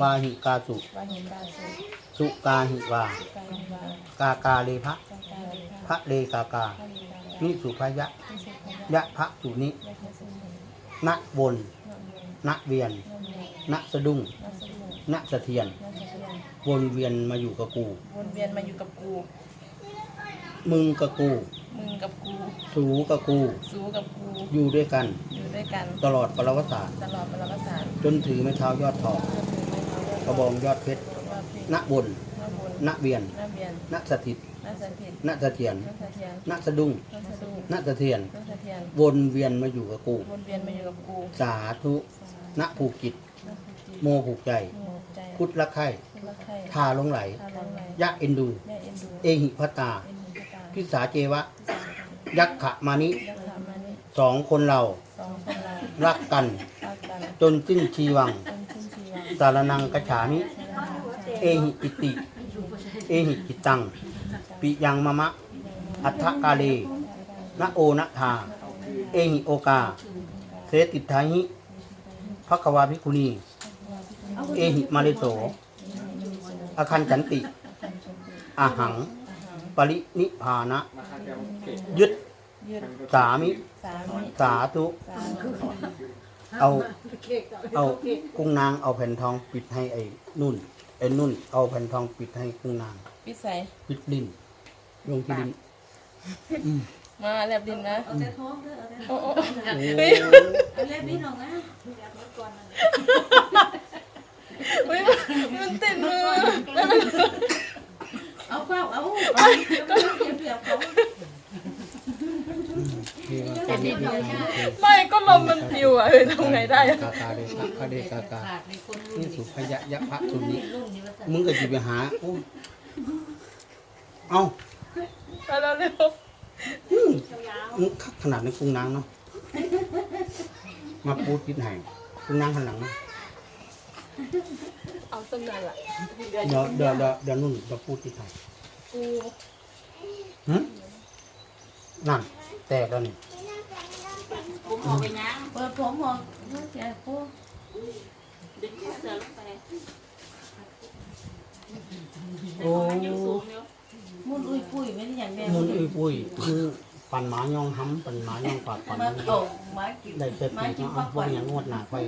วาหิกาสุ วาหิกาสุสุกาหิวา กาหิวากากาเลพะกากาลิพระเลกากา พระลีกานิสุภยะ นิสุขยะพระสุนิยะเทสุนิณบนนโมณเวียนนโมณสะดุ้งนัสมุณสะเทียนนัสเทียนวนเวียนมาอยู่กับกู วนเวียนมาอยู่กับกู มึงกับกู มึงกับกู สูกับกู สู้กับกู อยู่ด้วยกัน อยู่ด้วยกัน ตลอดปรวสารตลอดปรมาสารจนถือไม้เท้ายอดทองเพื่อถึงไม่เขา กระบองยอดเพชรว่าเพลงณบนหน้าบนณเวียนหน้าเวียนณสถิตหน้าสถิตณสะเทียนหน้าสะเทียนณสะดุ้งหน้าสะดุ้งณสะเทียนหน้าสะเทียนวนเวียนมาอยู่กับกู วนเวียนมาอยู่กับกูสาธุณผูกจิตหน้าสุจิตโมผูกใจ โมใจพุทธละไข่พุทธไข่ทาลงไหล ทาลงไหลยะเอ็นดู แม่เอ็นดูเอหิพัตตาเอ็นดูพิตาพิสาเจวะ ยักขะมานิยักษ์ขามานิสองคนเราสองคนเรารักกัน รักกันจนสิ้นชีวัง จน สิ้นชีวันสารนังกระฉามิ เอหิอิติ เอหิจิตัง ปิยังมะมะ อัฏฐกาเลนะโอนะทา เอหิโอกา เสติทาหิภควาภิกุณี เอหิมาเลโสอคันจันติ อาหัง ปรินิพานะ ยึดสามิ สาธุ เอา เอากุ้งนางเอาแผ่นทองปิดให้ไอ้นุ่นไอ้นุ่น เอาแผ่นทองปิดให้กุ้งนางพิสัยปิดลิ้นลงที่ลิ้นมาแลบดินนะเอาแต่ท้องเด้อเอาแต่โอ้โอ้โอ้เอาเล็บนี้ลงนะเฮ้ยมันติดมือเอาเฝ้าเอาเอาเก็บเปรียบเขา นี่ก็เป็นวิธีคือไม่ก็ลมมันปลิวอะเออทำไงได้อะกากาเดชะพระเดกากานี่สุภยะยะพระสุนนี้มึงก็จะไปหาโอ้เอาไปแล้วเร็วอืมมึงคักขนาดในกรุงนางเนาะมาปูดปิดให้กุ้งนางหันหลังนะเอาสำนันล่ะเดี๋ยวเดี๋ยวเดี๋ยวเดี๋ยวนุ่นจะพูดปิดให้กูหึนั่นแตกแล้วนี่ ผมออกไปนะเปิดผมออกเสียกูดึงเสือลงไปโอ้มุนอุ้ยปุ้ยไม่ได้อย่างแม่มุนอุ้ยปุ้ยคือปั่นหมายองห้ำปั่นหมายองปากปั่นมามันโตมากินได้เจ็บมาปีกินเนาะปัเอากพวกอย่างงวดหนาค่อย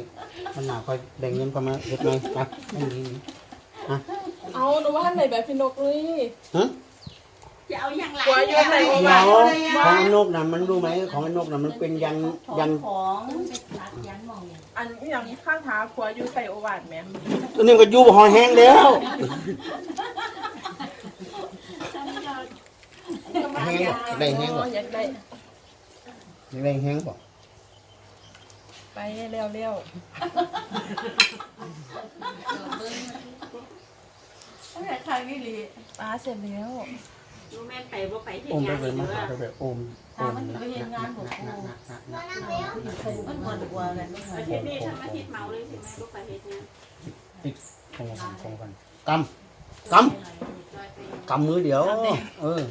มันหนาค่อยแบ่งเงินเข้ามาเฮ็ดหน่อยนะไม่มีอะเอาหนูว่าไหนแบบพี่นกเลยฮะ จะเอาอย่างไรกลัวโยนไหนเดี๋มายวบ้างของไอ้นกน่ะมันรู้ไหมของไอ้นกน่ะมันเป็นยันยันของเป็นรักยันมองอย่างอันนี้อย่างนี้ข้างท้าครัวอยู่ใส่โอวาทไหมตัวนี้ก็ยุบหอยแห้งแล้วแห้งบ่ได้แห้งบ่อยากได้ได้แห้งบ่ไปเร็วเร็วตั้งแต่ใครไม่รีๆป้าเสร็จแล้ว รู้แม่ไปว่าไปที่โอมไปงานไปเยมาอะไปไปโอมโอมมันไปเห็นงานของกูมันหมดกว่ากันไม่อาทิตย์นี้ทำอาทิตย์เมาเลยใช่ไหมลูกไปเฮ็ดเนี่ยติดคงกันคงกันกำกำกำมือเดียวเออ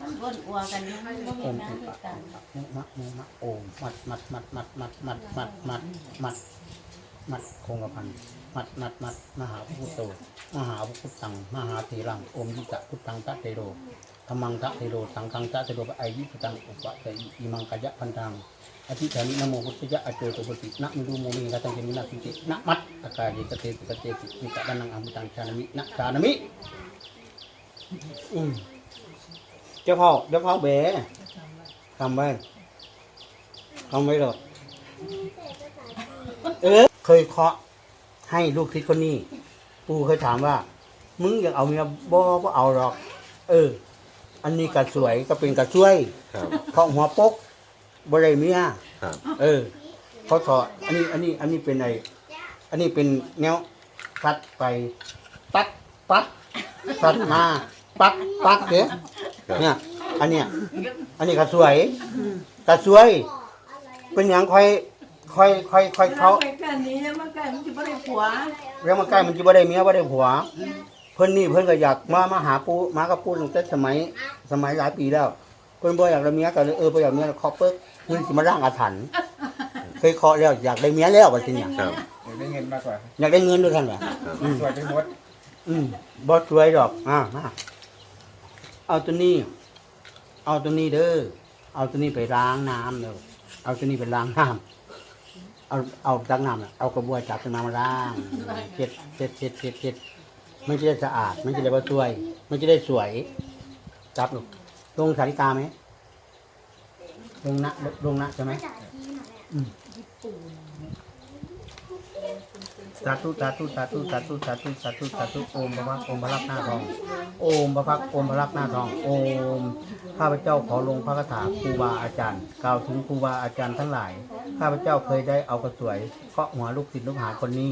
มันหมดกว่ากันมันไม่โอเห็นมงานติดด้วยปากกันมุมะมุมะโอมมัดมัดมัดมัดมัดมัดมัดมัดมัดมัดคงกระพันมัดมัดมัดมหาพุทโตมหาพุทธังมหาธีรังโอมยิตะพุทธังตะเทโรธรร มังตะเทโรสังฆังตะเทโรปะไอยิพุตังอุปะเตอิมังกะยะพันธังอธิษฐานินะโมพุทธยะอเจโตปุตินะมิดูโมมิกะตังเจมินะปิตินะมัดอากาเยกะเตติกะเตติมิกะดันังอมุตังชานามินะชานามิอืมเจ้าพ่อเจ้าพ่อเบ๋ทำไว้ทำไว้หรอกเออ เคยเคาะให้ลูกทิศคนนี้ ปู่เคยถามว่า มึงอยากเอาเมียบ่บ่เอาหรอก เออ อันนี้ก็สวยก็เป็นกระช่วย ครับเพราะหัวปกบ่ได้เมียครับ เออ เขาถอดอันนี้อันนี้อันนี้เป็นไออันนี้เป็นแนวพัดไปปัดปัดปัดมาปัดปัดเด้อเนี่ย อันเนี้ยอันนี้ก็สวยก็สวย เป็นอย่างค่อยค่อยค่อยค่อยเขาไปกันนี้มันกันมันจะไม่ได้ผัว เรื่องมาใกล้มันจะบ่ได้เมียบ่ได้ผัว เพิ่นนี่เพิ่นก็อยากมามาหาปูมากับปูตั้งแต่สมัยสมัยหลายปีแล้ว เพิ่นบ่อยากได้เมียก็เลยเออบ่อยากเมียเคาะเปิ๊กเพิ่นสิมาร่างอาถรรพ์เคยเคาะแล้วอยากได้เมียแล้วว่าสิเนี่ยครับอยากได้เงินมากกว่าอยากได้เงินด้วยท่านว่ะอืมสวยไปหมดอืมบอสวยดอกอ่ามาเอาตัวนี้ เอาตัวนี้เด้อเอาตัวนี้ไปล้างน้ำเด้อเอาตัวนี้ไปล้างน้ำเอาเอาตักน้ำน่ะเอากระบวยจับขึ้นมามาล้างเช็ดเช็ดเช็ดเช็ดเช็ด มันจะได้สะอาด มันจะได้บ่สวย มันจะได้สวยจับลูกลงสาริกาไหมลงนะลงนะใช่ไหมอืมสาธุสาธุสาธุสาธุสาธุสาธุสาธุโอมพระพักโอมพระลักษณ์หน้าทอง โอมพระพักโอมพระลักษณ์หน้าทอง โอม ข้าพเจ้าขอลงพระคาถาครูบาอาจารย์ กล่าวถึงครูบาอาจารย์ทั้งหลาย ข้าพเจ้าเคยได้เอากระสวยเคาะหัวลูกศิษย์ลูกหาคนนี้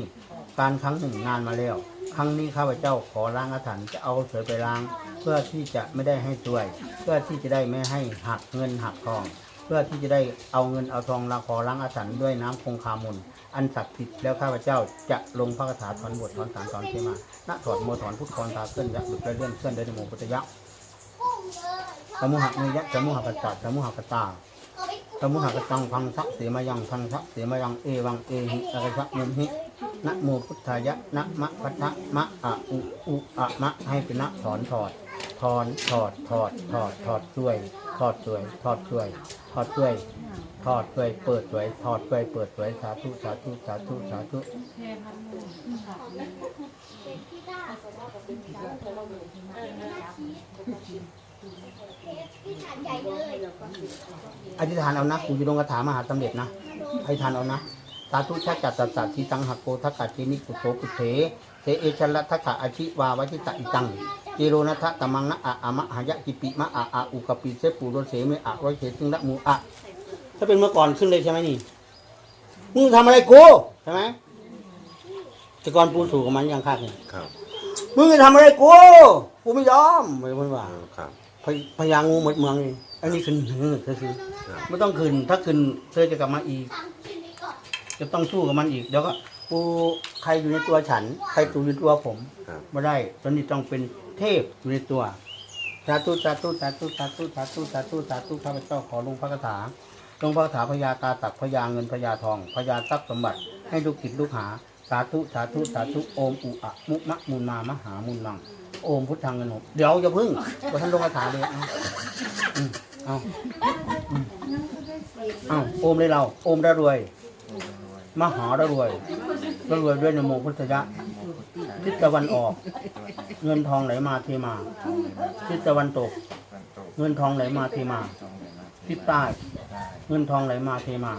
การครั้งหนึ่งนานมาแล้ว ครั้งนี้ข้าพเจ้าขอล้างอาถรรพ์จะเอากระสวยไปล้าง เพื่อที่จะไม่ได้ให้ตวย เพื่อที่จะได้ไม่ให้หักเงินหักทอง เพื่อที่จะได้เอาเงินเอาทองลาขอล้างอาถรรพ์ด้วยน้ำคงคามุนอันศักดิ์สิทธิ์แล้วข้าพเจ้าจะลงพระคาถาถอนบทถอนสารถอนเทมาณถอดโมถอนพุทธคอนตาเคลื่อนยักษ์หลุดและเลื่อนเคลื่อนได้ในโมพุทธยักษ์สมุหะเนยยะสมุหะกัจจัดสมุหะกตาสมุหกตังพังทักเสมายังพังทักเสมายังเอวังเอหิอะระชะมุมหิ นะโมพุทธายะนะมะพัทธะมะอะอุอุอะมะให้เป็นนะถอนถอดถอนถอดถอดถอดถอดช่วยถอดช่วยถอดช่วยถอดช่วยถอดช่วยเปิดช่วยถอดช่วยเปิดช่วยสาธุสาธุสาธุสาธุอธิษฐานเอานะกูจะลงคาถามหาสำเร็จนะอธิษฐานเอานะ สาธุชาจัตตสัตทีสังหักโกทักกะเจนิกุโสกุเถเทเอชันละทักกะอาชิวาวจิตะอิตังเจโรนัทะตะมังนะอะอะมะหายะกิปิมะอะอะอุกปิเสปูโรเสเมอะร้อยเสซึ่งละมูอะถ้าเป็นเมื่อก่อนขึ้นเลยใช่ไหมนี่มึงทำอะไรกูใช่ไหมแต่ก่อนปูสู่กับมันยังคาดเนี่ยครับมึงจะทำอะไรกูกูไม่ยอมไม่ไม่ว่าครับพญพญางูหมดเมืองนี่อันนี้ขึ้นเออเธอคือครับไม่ต้องขึ้นถ้าขึ้นเธอจะกลับมาอีก จะต้องสู้กับมันอีก เดี๋ยวก็ปูใครอยู่ในตัวฉัน ใครอยู่ในตัวผมครับ ไม่ได้ตอนนี้ต้องเป็นเทพอยู่ในตัวสาธุสาธุสาธุสาธุสาธุสาธุสาธุข้าพเจ้าขอลงพระคาถาลงพระคาถาพญาตาตักพญาเงินพญาทองพญาทรัพย์สมบัติ ให้ลูกศิษย์ลูกหา สาธุสาธุสาธุโอมอุอะมุมะมุนมามหามุนมังโอมพุทธังเงินหกเดี๋ยวอย่าพึ่งว่าท่านลงคาถาเลยเอาอืมเอาอืมเอาโอมเลยเรา โอมระรวย มหาระรวยระรวยด้วยนโมพุทธยะทิศตะวันออก เงินทองไหลมาเทมาทิศตะวันตก เงินทองไหลมาเทมา ทิศใต้ เงินทองไหลมาเทมา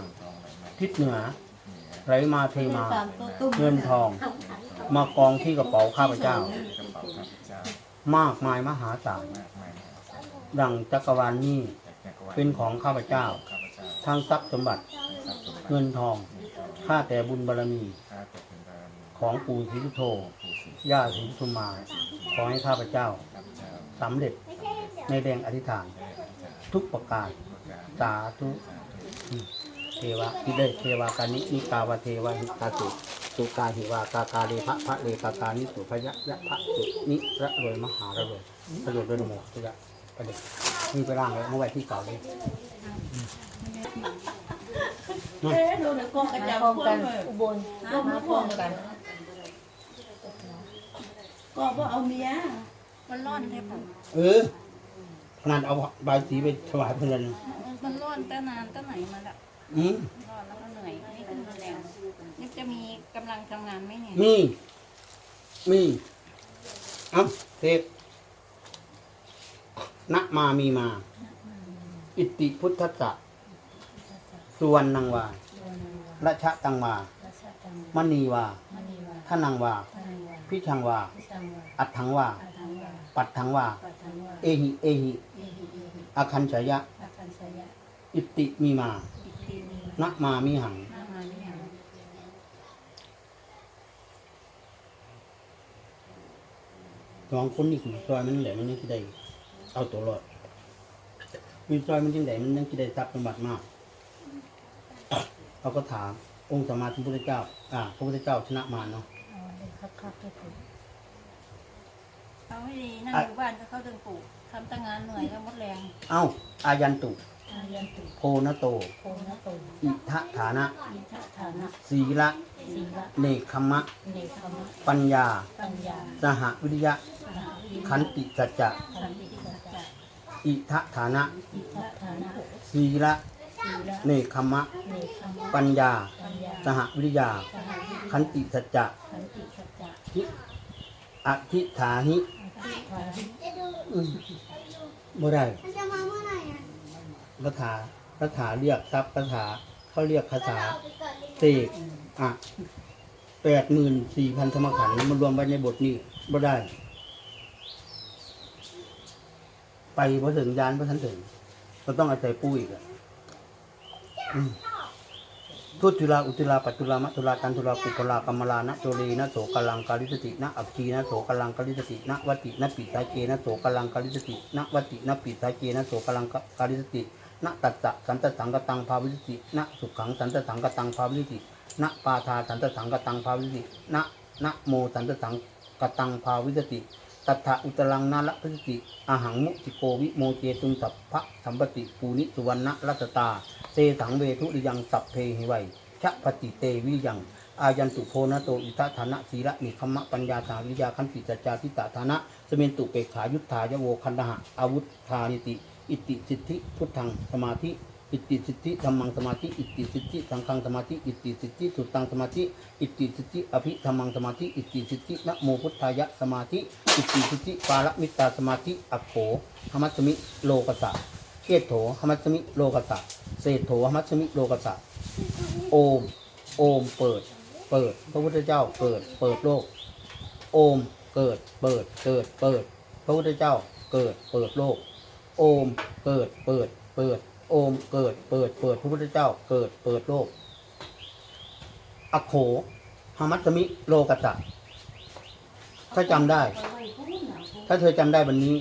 ทิศเหนือ ไหลมาเทมา เงินทอง มากองที่กระเป๋าข้าพเจ้า มากมายมหาศาลดังจักรวาลนี้เป็นของข้าพเจ้า ทั้งทรัพย์สมบัติ เงินทอง ข้าแต่บุญบารมีของปู่ศรีสุโธย่าศรีสุมา ขอให้ข้าพเจ้าสำเร็จในแดงอธิษฐานทุกประการสาธุอืมเทวะทิเดเทวากานินิกาวะเทวะหิตาสุสุกาหิวากากาเลพระพระเลกากานิสุพยะยะพระสุนิระรวยมหาระรวยประโยชน์ด้วยนโมพยะประเด็นนี่ไปร่างเลยเอาไว้ที่เก่าเลย เอ๊ะดูในกล้องกระจับพวกเลยอุบลกล้องมาพร้อมกันก็บ่เอาเมียมันร้อนใช่ปะเออขนาดเอาใบายสีไปถวายเพื่อนมันร้อนตั้งนานตั้งไหนมาละอืมร้อนแล้วก็เหนื่อยนี่คือแรงนี่จะมีกำลังทำงานไหมเนี่ยมีมีเอ้าเทกนะมามีมา อิติพุทธะ สุวรรณังวาราชตังวามณีวาทนังวา พิชังวา อัตถังวา ปัดถังวา เอหิ เอหิ อาคันฉายะ อิติมีมานะมามีหัง สองคนนี่คือซอยมันแหละมันยังจะได้ เอาตัวรอดมีซอยมันยังไงมันยังจะได้ทรัพย์สมบัติมาก เขาก็ถามองค์สมมาสัมพุทธเจ้า อ่า พระพุทธเจ้าชนะมารเนาะเอาให้ดีนั่งอยู่บ้านก็เข้าเดินปลูกทำตั้งงานเหนื่อยแล้วหมดแรงเอ้า อายันตุ อายันตุโพนโต โพนะโตอิทะฐานะ อิทธานะศีละ ศีละเนคขมะ เนคขมะปัญญา ปัญญาสหวิริยะ สหวิริยะขันติสัจจะ ขันติสัจจะอิทะฐานะ อิทธานะศีละ ศีละเนคขมะ เนคขมะปัญญา ปัญญาสหวิริยา สหวิริยะขันติสัจจะขันติสัจจะหิอธิฐาหิอธิษฐานอืมบ่ได้มันจะมาเมื่อไหร่อะคาถาคาถาเรียกทรัพย์คาถาเขาเรียกคาถาเอาไปก่อนเลยเสกอะแปดหมื่นสี่พันธรรมขันธ์มันรวมไว้ในบทนี้บ่ได้ ไปพอถึงยานพอทันถึงก็ต้องอาศัยปู่อีกอะอืม ทุติลาอุติลาปัจจุลามัจจุลากันตุลากุปลากรรมลานะโจรีนะโสกลังกาลิสตินะอักคีนะโสกลังกาลิสตินะวัตินะปิสาเกนะโสกลังกาลิสตินะวัตินะปิสาเกนะโสกลังกาลิสตินะตัสสะสันตสังกตังภาวิสตินะสุขังสันตสังกตังภาวิสตินะปาทาสันตสังกตังภาวิสตินะนะโมสันตสังกตังภาวิสติตัทธะอุตลังนาละพฤติอาหังมุติโกวิโมเจตุงสัพพะสัมปติปูนิสุวรรณรัตตา เซสังเวทุริยังสัพเพหิไวยชะปฏิเตวิยัง อายันตุโพนะโตอิทัฐานะศีละนิคัมมะปัญญาสาวิยาคันติจัจจาทิตาฐานะสเมนตุเปกขายุทธายโวคันดหะอาวุธธานิติ อิติสิทธิพุทธังสมาธิอิติสิทธิธรรมังสมาธิอิติสิทธิสังฆังสมาธิอิติสิทธิสุตังสมาธิอิติสิทธิอภิธรรมังสมาธิอิติสิทธินะโมพุทธายะสมาธิอิติสิทธิปาลมิตาสมาธิอัคโขหมัสมิโลกัสสะเกตโถหมัสสมิโลกัสสะ เศษโถหมัสสมิโลกัสสะโอม โอมเปิด เปิด พระพุทธเจ้าเปิด เปิดโลก โอมเกิด เปิด เกิด เปิด พระพุทธเจ้าเกิด เปิดโลก โอมเกิด เปิด เปิด โอมเกิด เปิด เปิด พระพุทธเจ้าเกิด เปิดโลก อโขหมัสสมิโลกัสสะถ้าจำได้ ถ้าเธอจำได้วันนี้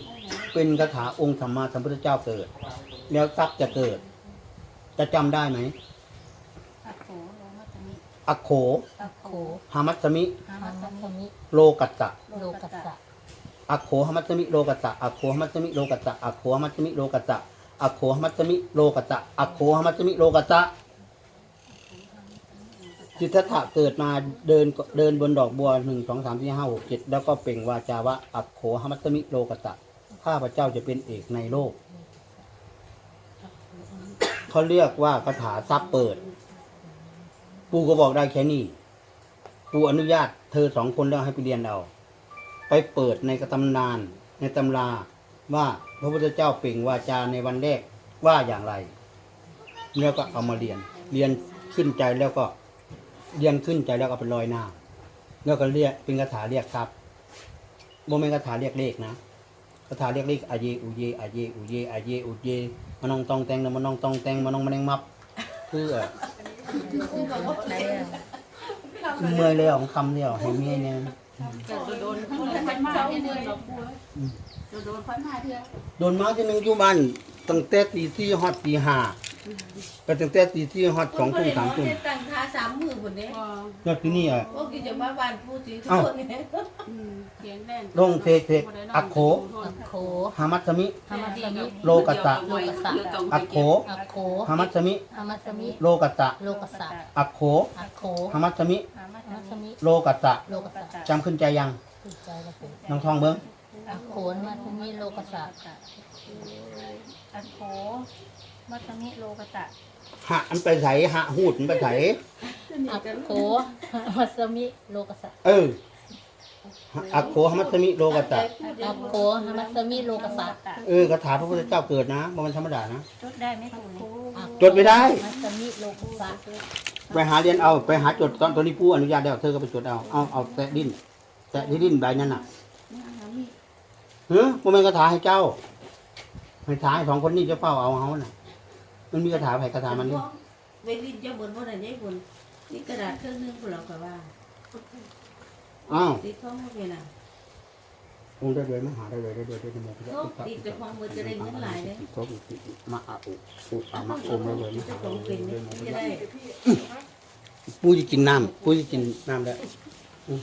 เป็นคาถาองค์สัมมาสัมพุทธเจ้าเกิด แล้วทรัพย์จะเกิด จะจำได้ไหม อัคโขโลมัตตมิอโข อัคโขหามัสสมิ หามัตตมิ โลกัสสะ โลกัสสะอโขหมัสสมิโลกัสสะอโขหมัสสมิโลกัสสะอโขหมัสสมิโลกัสสะอโขหมัสสมิโลกัสสะอโขหมัสสมิโลกัสสะจิตตถะเกิดมาเดินเดินบนดอกบัวหนึ่งสองสามสี่ห้าหกเจ็ดแล้วก็เปล่งวาจาว่าอโขหมัสสมิโลกัสสะข้าพเจ้าจะเป็นเอกในโลก เขาเรียกว่าคาถาทรัพย์เปิด ปูก็บอกได้แค่นี้ปูอนุญาตเธอสองคนแล้วให้ไปเรียนเอา ไปเปิดในกระตำนาน ในตำราว่าพระพุทธเจ้าเปล่งวาจาในวันแรกว่าอย่างไรแล้วก็เอามาเรียน เรียนขึ้นใจแล้วก็เรียนขึ้นใจแล้วก็เอาไปลอยหน้า แล้วก็เรียกเป็นคาถาเรียกทรัพย์โมเมนคาถาเรียกเลขนะ คาถาเรียกเลขอาเยอุเยอาเยอุเยอาเยอุเยมานองตองแตงนะมานองตองแตงมานองมะแนงมับคือเออไหนอะเมื่อยแล้วของคำเดียวให้เมียเนี่ยโดนค่อยมาเทื่อเราพูดโดนค่อยมาเทื่อโดนมาที่หนึ่งอยู่บ้านตั้งแต่ตีสี่ฮอดตีห้า ไปตั้งแต่ตีสี่ฮอดสองทุ่มสามทุ่มตั้งท่าสามมือคนนี้ยอดที่นี่อะพวกที่จะมาบ้านผู้สีทุกเอ้าคนเนี่ยเขียนแล่นลงเทเทอักโขอัคโขหามัสสมิหามัตตมิโลกัสสะอักโขอัคโขหามัสสมิหามัตตมิโลกัสสะโลกัสสะอักโขอัคโขหามัสสมิหามัตตมิโลกัสสะโลกัสสะจำขึ้นใจยังถูกใจแล้วเป็นน้องทองเบิ้งอัคโขมัตตมิโลกัสสะ อัคโขมัตตมิโลกัสสะหะอันไปไถหะหูดมันไปไถอัคโขมัตตมิโลกัสสะเอออักโขหามัสสมิโลกัสสะอัคโขมัตตมิโลกัสสะเออคาถาพระพุทธเจ้าเกิดนะมันธรรมดานะ จดได้ไหมคุณจดไม่ได้ มัตตมิโลกัสสะไปหาเรียนเอาไปหาจดตอนตอนนี้ผู้อนุญาตแล้วเธอก็ไปจดเอาเอาเอาแตะดิ้นแตะที่ดิ้นใบนั้นน่ะเฮ้ยมันเป็นคาถาให้เจ้า ให้ถาให้สองคนนี้จะเฝ้าเอาเขาน่ะ มันมีคาถาไผ่คาถามันนี่เวลินจะบนว่าไหนได้บนนี่กระดาษเครื่องนึงพวกเราก็ว่าอ้าวติดท้องเวลาองค์ได้เลยมหาได้เลยได้เลยได้เลยได้เลยโลกติดแต่ความมือจะได้เงินหลายเลยโทษอีกทีมาอะอุอุอะมะอมได้เลยมจะหาของเป็นจะได้ปูจะกินน้ำปูจะกินน้ำแล้วอืม